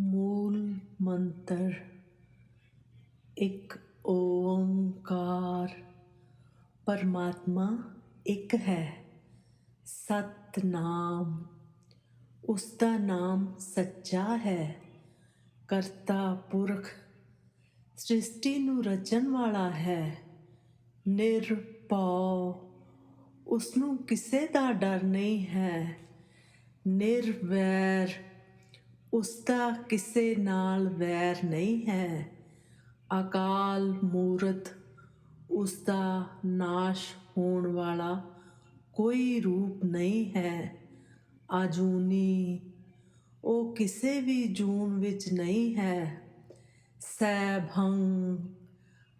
ਮੂਲ ਮੰਤਰ ਇੱਕ ਓੰਕਾਰ। ਪਰਮਾਤਮਾ ਇੱਕ ਹੈ। ਸਤਨਾਮ। ਉਸ ਦਾ ਨਾਮ ਸੱਚਾ ਹੈ। ਕਰਤਾ ਪੁਰਖ ਸ੍ਰਿਸ਼ਟੀ ਨੂੰ ਰਚਣ ਵਾਲਾ ਹੈ। ਨਿਰਭਉ। ਉਸ ਨੂੰ ਕਿਸੇ ਦਾ ਡਰ ਨਹੀਂ ਹੈ। ਨਿਰਵੈਰ। ਉਸ ਦਾ ਕਿਸੇ ਨਾਲ ਵੈਰ ਨਹੀਂ ਹੈ। ਅਕਾਲ ਮੂਰਤ ਉਸ ਦਾ ਨਾਸ਼ ਹੋਣ ਵਾਲਾ ਕੋਈ ਰੂਪ ਨਹੀਂ ਹੈ। ਆਜੂਨੀ ਉਹ ਕਿਸੇ ਵੀ ਜੂਨ ਵਿੱਚ ਨਹੀਂ ਹੈ। ਸੈਭੰ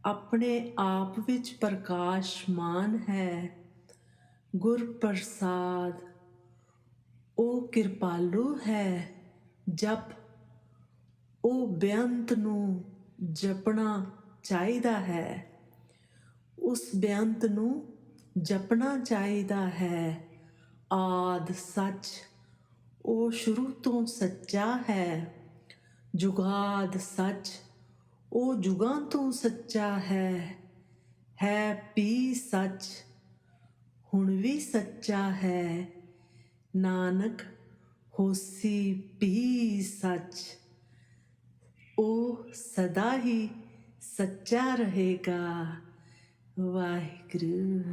ਆਪਣੇ ਆਪ ਵਿੱਚ ਪ੍ਰਕਾਸ਼ਮਾਨ ਹੈ। ਗੁਰ ਪ੍ਰਸਾਦ ਉਹ ਕਿਰਪਾਲੂ ਹੈ। ਜਪ, ਉਹ ਬੇਅੰਤ ਨੂੰ ਜਪਣਾ ਚਾਹੀਦਾ ਹੈ। ਉਸ ਬੇਅੰਤ ਨੂੰ ਜਪਣਾ ਚਾਹੀਦਾ ਹੈ। ਆਦ ਸੱਚ, ਉਹ ਸ਼ੁਰੂ ਤੋਂ ਸੱਚਾ ਹੈ। ਜੁਗਾਦ ਸੱਚ, ਉਹ ਜੁਗਾਂ ਤੋਂ ਸੱਚਾ ਹੈ। ਹੈ ਪੀ ਸੱਚ, ਹੁਣ ਵੀ ਸੱਚਾ ਹੈ। ਨਾਨਕ ਹੋਸੀ ਵੀ ਸੱਚ। ਉਹ ਸਦਾ ਹੀ ਸੱਚਾ ਰਹੇਗਾ। ਵਾਹਿਗੁਰੂ।